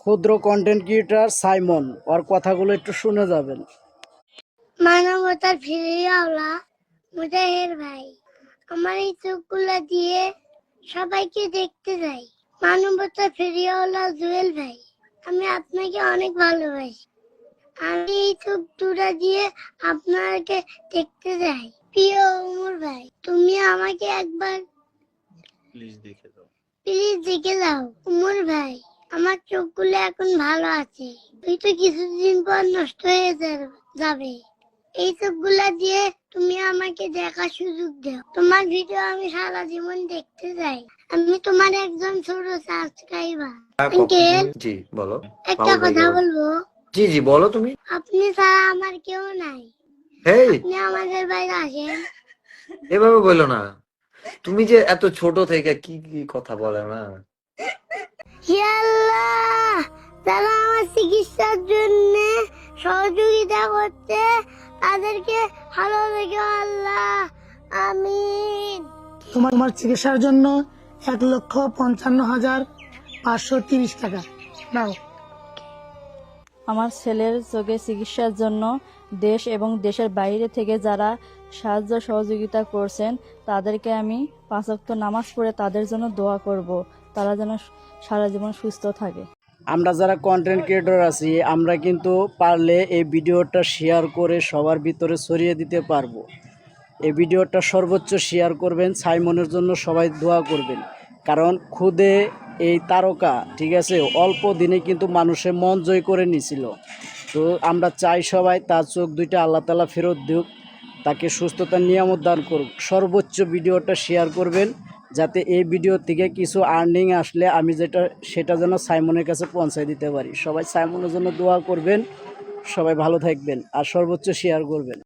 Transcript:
ক্ষুদ্র content creator Simon ওর কথাগুলো একটু শুনে যাবেন। মানবতার ফিরিয়াওলা মুজাহের ভাই আমার এই চোখগুলো দিয়ে সবাইকে দেখতে যাই। মানবতার ফিরিয়াওলা জুয়েল ভাই আমি আপনাকে অনেক ভালোবাসি। আমি এই চোখ দুটা দিয়ে আপনাকে দেখতে যাই। প্রিয় উমর ভাই তুমি আমাকে একবার প্লিজ দেখে দাও। প্লিজ দেখে দাও। উমর ভাই আমার চোখগুলো এখন ভালো আছে। তুই তো কিছুদিন পর নষ্ট হয়ে যাবে। এই চোখগুলা দিয়ে তুমি আমাকে দেখার সুযোগ দাও। তোমার ভিডিও আমি সারা জীবন দেখতে চাই। আমি তোমার একজন ছোট সাবস্ক্রাইবার আঙ্কেল জি বলো। একটা কথা বলব? জি জি বলো তুমি। আপনি ছাড়া আমার কেউ নাই। হেই! আপনি আমাদের বাইরে আসেন। এভাবে বলল না। তুমি যে এত ছোট থেকে কি কি কথা বলে না? চিকিৎসার জন্য সহযোগিতা করছে তাদেরকে ভালো রেখে আল্লাহ। আমিন। তোমার তোমার চিকিৎসার জন্য এক লক্ষ পঞ্চান্ন হাজার পাঁচশো তিরিশ টাকা। নাও। আমার ছেলের চোখে চিকিৎসার জন্য দেশ এবং দেশের বাইরে থেকে যারা সাহায্য সহযোগিতা করছেন তাদেরকে আমি পাঁচক্ত নামাজ পড়ে তাদের জন্য দোয়া করব। তারা যেন সারা জীবন সুস্থ থাকে। আমরা যারা কন্টেন্ট ক্রিয়েটর আছি, আমরা কিন্তু পারলে এই ভিডিওটা শেয়ার করে সবার ভিতরে ছড়িয়ে দিতে পারব। এই ভিডিওটা সর্বোচ্চ শেয়ার করবেন, সাইমনের জন্য সবাই দোয়া করবেন। কারণ খুদে এই তারকা, ঠিক আছে, অল্প দিনে কিন্তু মানুষের মন জয় করে নিছিল। তো আমরা চাই সবাই তার চোখ দুইটা আল্লাহ তালা ফেরত দিক তাকে সুস্থতার নিয়ামত দান করুক। সর্বোচ্চ ভিডিওটা শেয়ার করবেন যাতে এই ভিডিও থেকে কিছু আর্নিং আসলে আমি যেটা, সেটা যেন সাইমনের কাছে পৌঁছায় দিতে পারি। সবাই সাইমনের জন্য দোয়া করবেন, সবাই ভালো থাকবেন, আর সর্বোচ্চ শেয়ার করবেন।